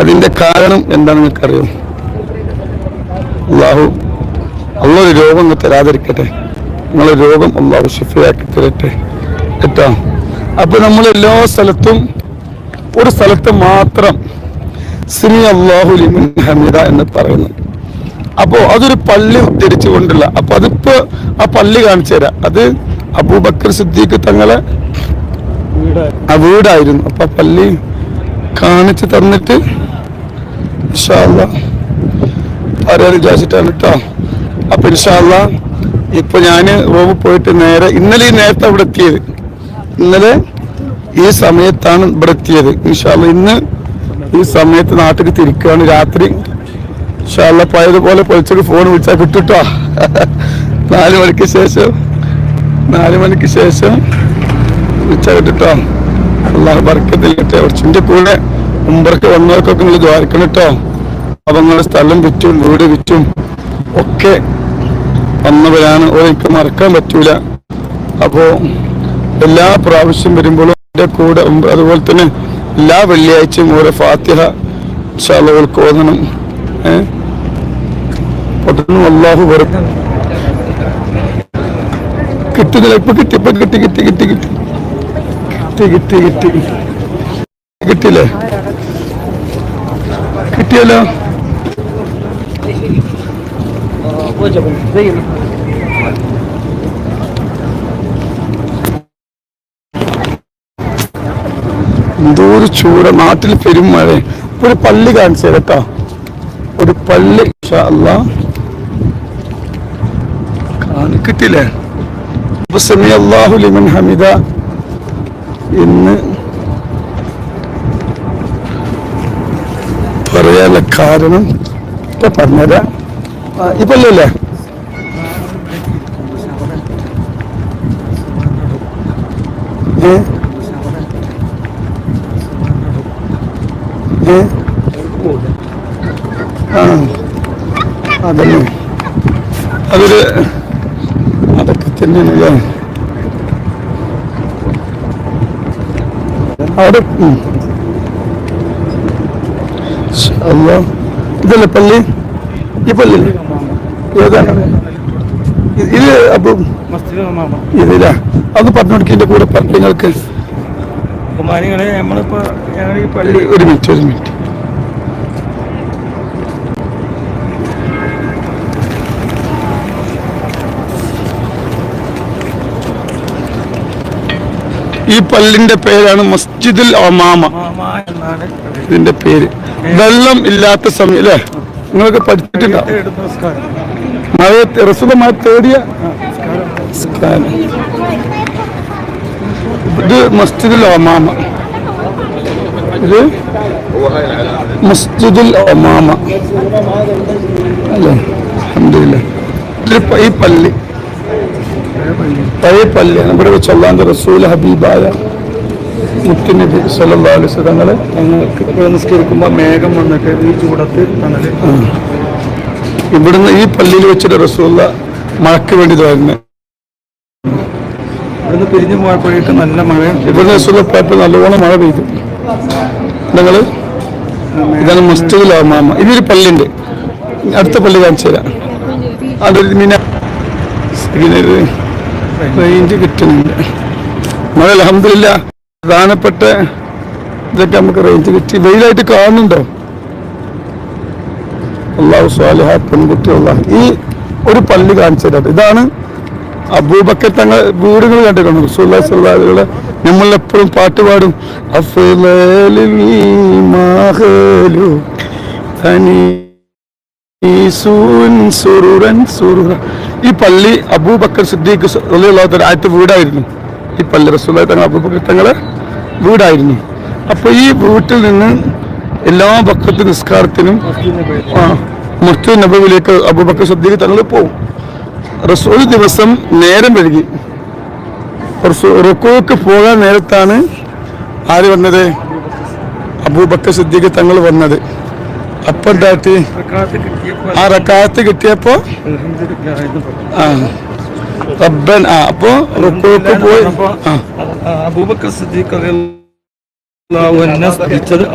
അതിന്റെ കാരണം എന്താണെന്ന് നിങ്ങൾക്കറിയാം അള്ളാഹു അള്ളൊരു രോഗം തരാതിരിക്കട്ടെ. നിങ്ങളെ രോഗം അള്ളാഹു ഷിഫയാക്കി തരട്ടെ. കേട്ടോ? അപ്പൊ നമ്മൾ എല്ലാ സ്ഥലത്തും ഒരു സ്ഥലത്ത് മാത്രം സിനി അള്ളാഹു ലിമിൻ ഹമീദ എന്ന് പറയുന്നു. അപ്പോൾ അതൊരു പള്ളി ഉദ്ധരിച്ചു കൊണ്ടുള്ള അപ്പോൾ അതിപ്പോ ആ പള്ളി കാണിച്ചു തരാം. അത് അബൂബക്കർ സിദ്ദീഖ് തങ്ങളെ ആ വീടായിരുന്നു. അപ്പൊ ആ പള്ളി കാണിച്ചു തന്നിട്ട് ഇൻഷാല്ലാ പറയാൻ കേട്ടോ അപ്പൊ ഇൻഷാല്ല ഇപ്പൊ ഞാൻ റൂമിൽ പോയിട്ട് നേരെ ഇന്നലെ ഈ നേരത്തെ ഇവിടെ എത്തിയത്. ഇന്നലെ ഈ സമയത്താണ് ഇവിടെ എത്തിയത്. ഇൻഷാല്ല ഇന്ന് ഈ സമയത്ത് നാട്ടിൽ തിരിക്കുകയാണ്. രാത്രി ഇൻഷാല്ല പഴയതുപോലെ പൊളിച്ചൊരു ഫോൺ വിളിച്ചാൽ കിട്ടുട്ടോ. നാല് മണിക്ക് ശേഷം നാല് മണിക്ക് ശേഷം വിളിച്ചാൽ കിട്ടുട്ടോ. അള്ളാഹ് കിട്ടിയ കുറച്ചിന്റെ കൂടെ മുമ്പർക്ക് വന്നവർക്കൊക്കെ നിങ്ങൾ ദ്വാരിക്കണം കേട്ടോ. അപ്പൊ നിങ്ങളുടെ സ്ഥലം വിറ്റും വീട് വിറ്റും. ഒക്കെ വന്നവരാണ്. ഒരിക്കൽ മറക്കാൻ പറ്റൂല. അപ്പോ എല്ലാ പ്രാവശ്യം വരുമ്പോഴും എന്റെ കൂടെ അതുപോലെ തന്നെ എല്ലാ വെള്ളിയാഴ്ചയും ഓരോ ഫാത്തിഹ ശാലകൾക്ക് ഓതണം. ഏഹ് പൊട്ടുന്നു അള്ളാഹു വെറും. കിട്ടുന്നില്ല. ഇപ്പൊ കിട്ടി ഇപ്പൊ കിട്ടി കിട്ടി കിട്ടി കിട്ടി. കിട്ടി കിട്ടി കിട്ടി. കിട്ടിയില്ലേ? കിട്ടിയല്ലോ? എന്തോ ഒരു ചൂട് നാട്ടിൽ പെരുമഴ ഇപ്പൊ ഒരു പള്ളി കാണിച്ചു കേട്ടോ. ഒരു പള്ളി ലിമൻ ഹമിദ. എന്ന് പറയാനുള്ള കാരണം ഇപ്പൊ പറഞ്ഞുതരാം. ഇപ്പൊ ആ അതന്നെ. അതൊരു അതൊക്കെ തന്നെയാണ് അവിടെ അല്ലാ. ഇതല്ലേ പള്ളി? ഈ പള്ളി ഏതാണ്? ഇത് അപ്പം ഇതില്ല അത് പറഞ്ഞു കൊടുക്കിന്റെ കൂടെ പറഞ്ഞു നിങ്ങൾക്ക്. കുമാരികളെ നമ്മളിപ്പോ ഞങ്ങൾ ഈ പള്ളി ഒരു മിനിറ്റ് ഒരു മിനിറ്റ്. ഈ പള്ളിന്റെ പേരാണ് മസ്ജിദുൽ ഒമാമ ഇതിന്റെ പേര്. വെള്ളം ഇല്ലാത്ത സമയം അല്ലേ നിങ്ങൾക്ക് പഠിച്ചിട്ടുണ്ടാവും മഴയെ റസുലമായി തേടിയ. ഇത് മസ്ജിദുൽ ഒമാമ. ഇത് മസ്ജിദുൽ ഒമാമ. അല്ലേ. ഈ പള്ളി. പഴയ പള്ളിയാണ്. ഇവിടെ വെച്ച് റസൂൽ ഹബീബായ മുത്തുനബി സല്ലല്ലാഹു അലൈഹി വസല്ലം തങ്ങളെ ഞങ്ങൾക്ക് നിസ്കരിക്കുമ്പോൾ നിസ്കരിക്കുമ്പോ മേഘം വന്നിട്ട് ഈ ചൂടത്ത് തണൽ. ഇവിടുന്ന് ഈ പള്ളിയിൽ വെച്ചിട്ട് റസൂല്ല മഴയ്ക്ക് വേണ്ടി വരുന്നത് ഇവിടുന്ന് പിരിഞ്ഞു പോയപ്പോഴേക്ക് നല്ല മഴ. ഇവിടുന്ന് റസൂള്ള പോയപ്പോൾ നല്ലവണ്ണം മഴ പെയ്തു. ഞങ്ങൾ ഇതാണ് മസ്ജിദുൽ ഒമാമ ഇതൊരു പള്ളിയുണ്ട്. അടുത്ത പള്ളി കാണിച്ചു തരാം. അതൊരു മിന റേഞ്ച് കിട്ടുന്നില്ല മഴ അലഹമില്ല പ്രധാനപ്പെട്ട ഇതൊക്കെ നമുക്ക് റേഞ്ച് കിട്ടി. വെയിലായിട്ട് കാണുന്നുണ്ടോ? അള്ളാഹു സ്വാലിഹ പെൺകുട്ടി അള്ളാഹ് ഈ ഒരു പള്ളി കാണിച്ചു തരാം. ഇതാണ് അബൂബക്കർ തങ്ങൾ വീടുകൾ കണ്ടിട്ടുണ്ട്. വസല്ലം നമ്മൾ എപ്പോഴും പാട്ട് പാടും. ഈ പള്ളി അബൂബക്കർ സിദ്ദീഖ് റളിയല്ലാഹു ആദ്യത്തെ വീടായിരുന്നു. ഈ പള്ളി റസൂലുള്ളാഹി തങ്ങൾ അബൂബക്കർ തങ്ങളെ വീടായിരുന്നു. അപ്പോൾ ഈ വീട്ടിൽ നിന്ന് എല്ലാ ഭക്തത്തി നിസ്കാരത്തിനും ആ നബുവിലേക്ക് അബൂബക്കർ സിദ്ദീഖ് തങ്ങൾ പോവും. റസൂൽ ദിവസം നേരം വഴുകി റുക്കോക്ക് പോകാൻ നേരത്താണ് ആര് വന്നത്? അബൂബക്കർ സിദ്ദീഖ് തങ്ങൾ വന്നത്. അപ്പൊ എന്താട്ടി? ആ റക്കാത്ത് കിട്ടിയപ്പോ ആ റബ്ബൻ ആ അപ്പോ റുക്കോക്ക് പോയി. അപ്പൊ അബൂബക്കർ സിദ്ദീഖ്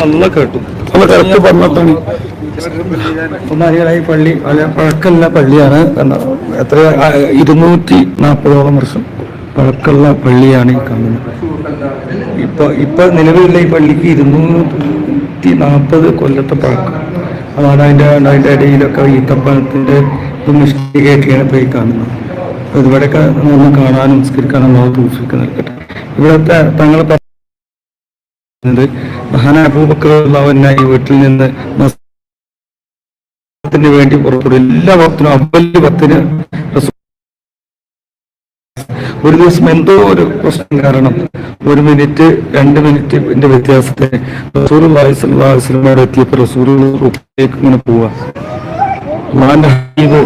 അല്ല കേട്ടു. നമ്മൾ കറക്റ്റ് പറഞ്ഞതാണ് ഒന്നാലികളായി പള്ളി വളരെ പഴക്കമുള്ള പള്ളിയാണ്. എത്ര ഇരുന്നൂറ്റി നാൽപ്പതോളം വർഷം പഴക്കമുള്ള പള്ളിയാണ് ഈ കാണുന്നത്. ഇപ്പൊ ഇപ്പൊ നിലവിലുള്ള ഈ പള്ളിക്ക് ഇരുന്നൂറ്റി നാൽപ്പത് കൊല്ലത്തെ പഴക്കം. അതാണ് അതിന്റെ അതിന്റെ ഇടയിലൊക്കെ ഈത്തപ്പഴത്തിന്റെ ഇപ്പൊ ഈ കാണുന്നത്. അപ്പൊ ഇവിടെയൊക്കെ ഒന്ന് കാണാനും സംസ്കരിക്കാനും നമ്മൾ തൂഫിക്ക് നൽകട്ടെ. ഇവിടുത്തെ തങ്ങൾ പറഞ്ഞത് അബൂബക്കറുള്ളവനെ ഈ വീട്ടിൽ നിന്ന് ത്തിന് വേണ്ടി പുറപ്പെടും. എല്ലാ ഭക്തനും അമ്പൽ പത്തിന് ഒരു ദിവസം എന്തോ ഒരു പ്രശ്നം കാരണം ഒരു മിനിറ്റ് രണ്ട് മിനിറ്റിന്റെ വ്യത്യാസത്തെ റസൂർ വസ്ലമയുടെ എത്തിയപ്പോൾ റസൂർ ഇങ്ങനെ പോവാ. അള്ളാന്റെ ഹബീബ്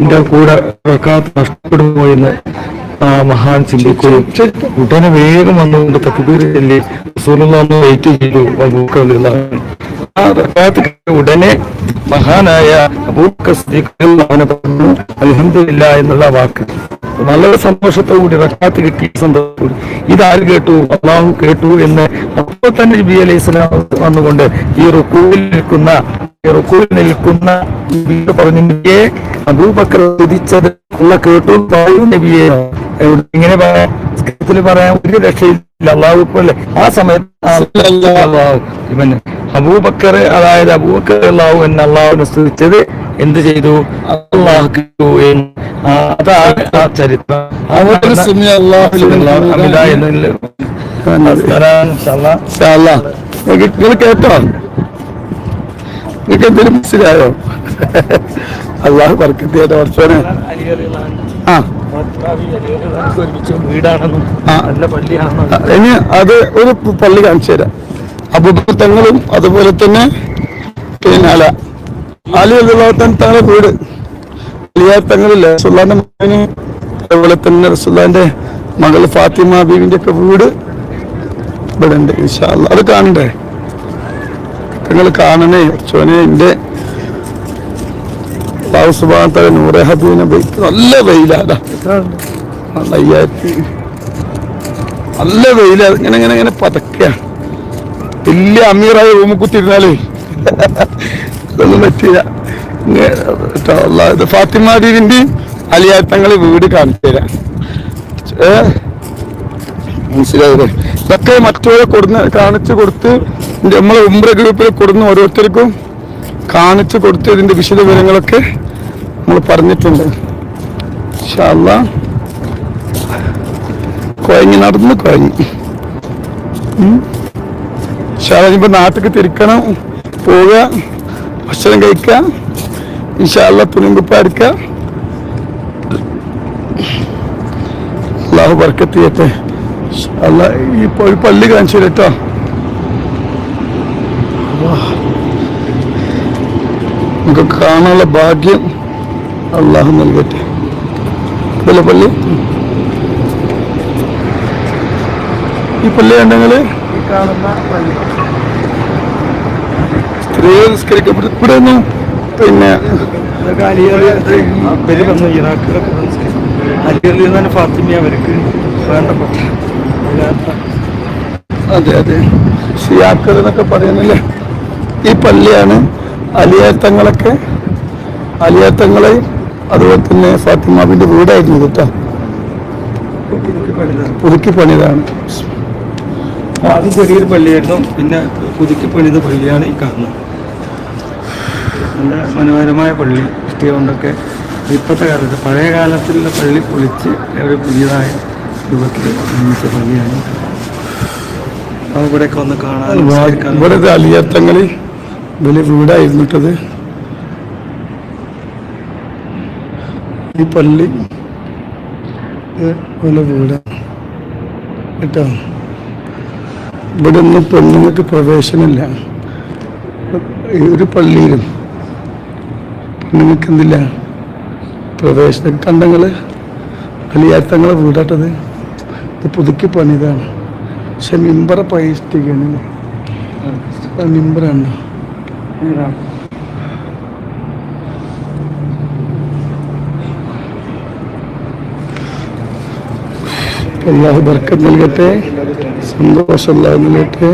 എന്റെ കൂടെ റക്കാത്ത് നഷ്ടപ്പെടുമോ എന്ന് ആ മഹാൻ ചിന്തിക്കുകയും ഉടനെ വേഗം വന്നുകൊണ്ട് തക്ബീർ ചൊല്ലി റസൂലുള്ളാഹിനെ വെയിറ്റ് ചെയ്തു. ഉടനെ മഹാനായ അവനെ പറഞ്ഞു അലഹമില്ല എന്നുള്ള വാക്ക്. വളരെ സന്തോഷത്തോടുകൂടി റക്കാത്ത് കിട്ടിയ സന്തോഷത്തോടെ ഇതാര് കേട്ടു? അള്ളാഹു കേട്ടു എന്ന് അപ്പോൾ തന്നെ നബി അലൈഹി സ്വലാം വന്നുകൊണ്ട് ഈ റുക്കൂവിൽ നിൽക്കുന്ന നിൽക്കുന്ന പറഞ്ഞു നബിയെ അബൂബക്കർ തുതിച്ചത് അള്ള കേട്ടു പറയൂ നബിയെ. ഇങ്ങനെ പറയാം? സ്കൃതത്തിൽ പറയാൻ ഒരു രക്ഷയില്ല അള്ളാഹു അല്ലേ ആ സമയത്ത് അബൂബക്കർ അതായത് അബൂബക്കർ അള്ളാഹു എന്ന അള്ളാഹുവിനെ സ്തുതിച്ചത് എന്ത് ചെയ്തു? അള്ളാഹു കേട്ടു അതാണ് ആ ചരിത്രം. അവരുടെ സുന്നി അല്ലാഹു ലിമൻ അമിത എന്നതിൽ നമസ്കാരം ഇൻഷാല്ലാ. നിങ്ങൾ കേട്ടോ നിങ്ങൾക്ക് എന്തെങ്കിലും മനസ്സിലായോ? അള്ളാഹു പറക്കത്തിയായിട്ട് വർഷോനെ. ഇനി അത് ഒരു പള്ളി കാണിച്ചു തരാം. അബുദ്ധങ്ങളും അതുപോലെ തന്നെ പിന്നെ അല. അള്ളാഹത്തൻ തങ്ങളുടെ വീട്. അലിയാത്തങ്ങളില്ല റസുല്ലാന്റെ മകന്. അതുപോലെ തന്നെ റസുല്ലാന്റെ മകൾ ഫാത്തിമ ബീവിന്റെ ഒക്കെ വീട് ഇവിടെ ഉണ്ട്. അത് കാണണ്ടേ? നിങ്ങൾ കാണണേ ചോനെ എന്റെ സുബാനത്തല നൂറെ ബൈത്ത് നല്ല വെയിലാടാ അയ്യായിരത്തി നല്ല വെയിലാണ്. ഇങ്ങനെ ഇങ്ങനെ ഇങ്ങനെ പതക്കുക വലിയ അമീറായ റൂമിൽ കുത്തിരുന്നാലേ ഇതൊന്നും പറ്റില്ല ഫാത്തിമ അലിയാത്തങ്ങളെ വീട് കാണിച്ചു തരാം. ഏ? മനസ്സിലായില്ലേ? ഇതൊക്കെ കൊടുന്ന് കാണിച്ചു കൊടുത്ത് നമ്മളെ ഉംറ ഗ്രൂപ്പിൽ കൊടുന്ന് ഓരോരുത്തർക്കും കാണിച്ചു കൊടുത്ത് ഇതിന്റെ വിശദ വിവരങ്ങളൊക്കെ നമ്മൾ പറഞ്ഞിട്ടുണ്ട്. ഇൻഷാ അല്ലാ കുഴങ്ങി നടന്ന് കുഴങ്ങി ഇപ്പൊ നാട്ടിലേക്ക് തിരിക്കണം. പോവുക. ഭക്ഷണം കഴിക്കുക. ഇൻഷാല്ല തുണിങ്കുപ്പ എടുക്കുക അള്ളാഹു ബർക്കത്ത് ചെയ്യട്ടെ. അല്ല ഈ പള്ളി കാണിച്ചു കേട്ടോ നമുക്ക് കാണാനുള്ള ഭാഗ്യം അള്ളാഹു നൽകട്ടെ. ഇതല്ലേ പള്ളി? ഈ പള്ളി ഉണ്ടെങ്കിൽ സ്ത്രീകൾ നിസ്കരിക്കപ്പെട്ട ഇവിടെ പിന്നെ അലിയറിൽ അവർക്ക് അതെ അതെ. ഷിയാക്കൾ എന്നൊക്കെ പറയുന്നില്ലേ? ഈ പള്ളിയാണ് അലിയത്തങ്ങളൊക്കെ അലിയത്തങ്ങളെ അതുപോലെ തന്നെ ഫാത്തിമാബിന്റെ വീടായിരുന്നു കേട്ടോ പുതുക്കി പണിതാണ്. ആദ്യം ചെറിയൊരു പള്ളിയായിരുന്നു പിന്നെ പുതുക്കി പണിത പള്ളിയാണ് ഈ കാണുന്നത്. നല്ല മനോഹരമായ പള്ളി ഇഷ്ടിക കൊണ്ടൊക്കെ ഇപ്പോഴത്തെ കാലത്ത് പഴയ കാലത്തിലുള്ള പള്ളി പൊളിച്ച് ഒരു പുതിയതായ രൂപത്തിൽ നിർമ്മിച്ച പള്ളിയാണ്. അപ്പോൾ ഇവിടെയൊക്കെ ഒന്ന് കാണാൻ ഇവിടെ അലിയത്തങ്ങളിൽ വലിയ വീടായിരുന്നിട്ടത്. ഈ പള്ളി വലിയ വീടാണ് കേട്ടോ? ഇവിടെ ഒന്നും പെണ്ണുങ്ങൾക്ക് പ്രവേശനമില്ല. ഒരു പള്ളിയിലും പെണ്ണുങ്ങൾക്ക് എന്തില്ല പ്രവേശനം. കണ്ടങ്ങൾ അലിയാത്തങ്ങളെ വീടാട്ടത്. ഇത് പുതുക്കി പണിതാണ്. പക്ഷെ മിമ്പറ പൈഷ്ടിക്കാണ് മിമ്പറാണ് അള്ളാഹു ബർക്കത്ത് നൽകട്ടെ സന്തോഷം അല്ലാഹു നൽകട്ടെ